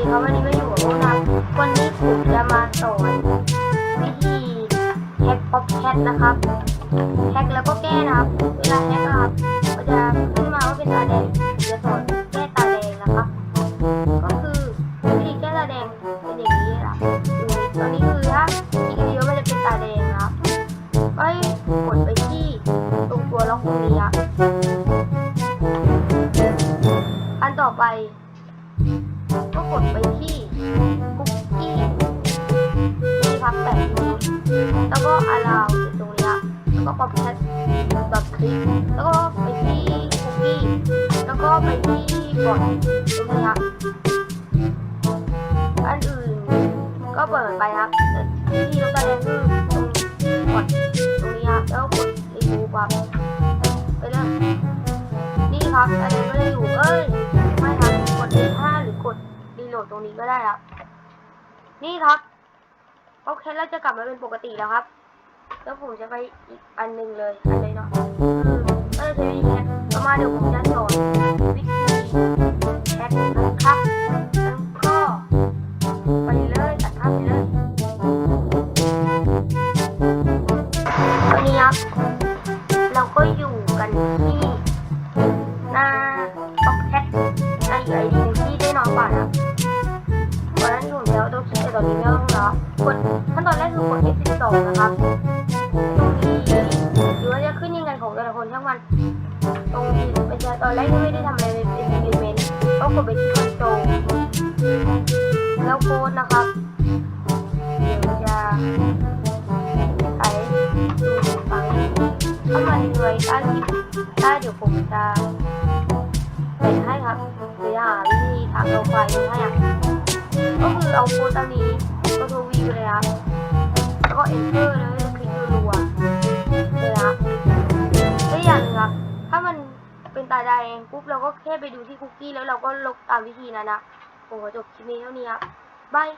ดีครับวันนี้มาอยู่กับพวกเราวันนี้ผมจะมาสอนวิธีแฮกป๊อปแคทนะครับแฮกแล้วก็แก้นะครับเวลาแฮกนะครับก็จะขึ้นมาว่าเป็นตาแดงจะสอนแก้ตาแดงนะครับก็คือวิธีแก้ตาแดงเป็นอย่างนี้นะครับตอนนี้คือถ้าอีกเดียวมันจะเป็นตาแดงนะครับก็กดไปที่ตรงตัวล็อกตรงนี้ครับอันต่อไป กดไปที่คุกกี้นี่ครับแปะตรงนี้แล้วก็ allow ตรงนี้แล้วก็ pop chat dot click แล้วก็ไปที่คุกกี้แล้วก็ไปที่บอทตรงนี้อันอื่นก็เปิดไปครับที่เราแสดงคือตรงบอทตรงนี้ครับแล้วกด remove ครับไปเลยนี่ครับอันนี้ไม่ได้อยู่เอ้ย ดตรงนี้ก็ได้ครับ นี่ครับโอเคแล้วจะกลับมาเป็นปกติแล้วครับ แล้วผมจะไปอีกอันหนึ่งเลยอันเลยเนาะ องคิดแต่ตอนนี้ต้องแล้วกดขั้นตอนแรกคือกด F12 นะครับตรงนี้หรือว่าจะขึ้นยังไงของแต่ละคนช่างมัน ตรงนี้เป็นตอนแรกที่ไม่ได้ทำอะไรเลยเป็น element ก็กดไปที่คอนโซลแล้วโค้ดนะครับเดี๋ยวจะใช้ดูไปถ้ามันเลยได้ได้เดี๋ยวผมจะเป็นให้ครับหรือหาวิธีทางเรไฟให้อะ เราโค้ดตามนี้ก็โทวีไปเลยครับแล้วก็เอ็นเตอร์เลยคลิกรัวเลยครับและอย่างนึงครับถ้ามันเป็นตาไดงปุ๊บเราก็แค่ไปดูที่คุกกี้แล้วเราก็ลบตามวิธีนั้นนะโอ้จบคลิปนี้เท่านี้ครับบาย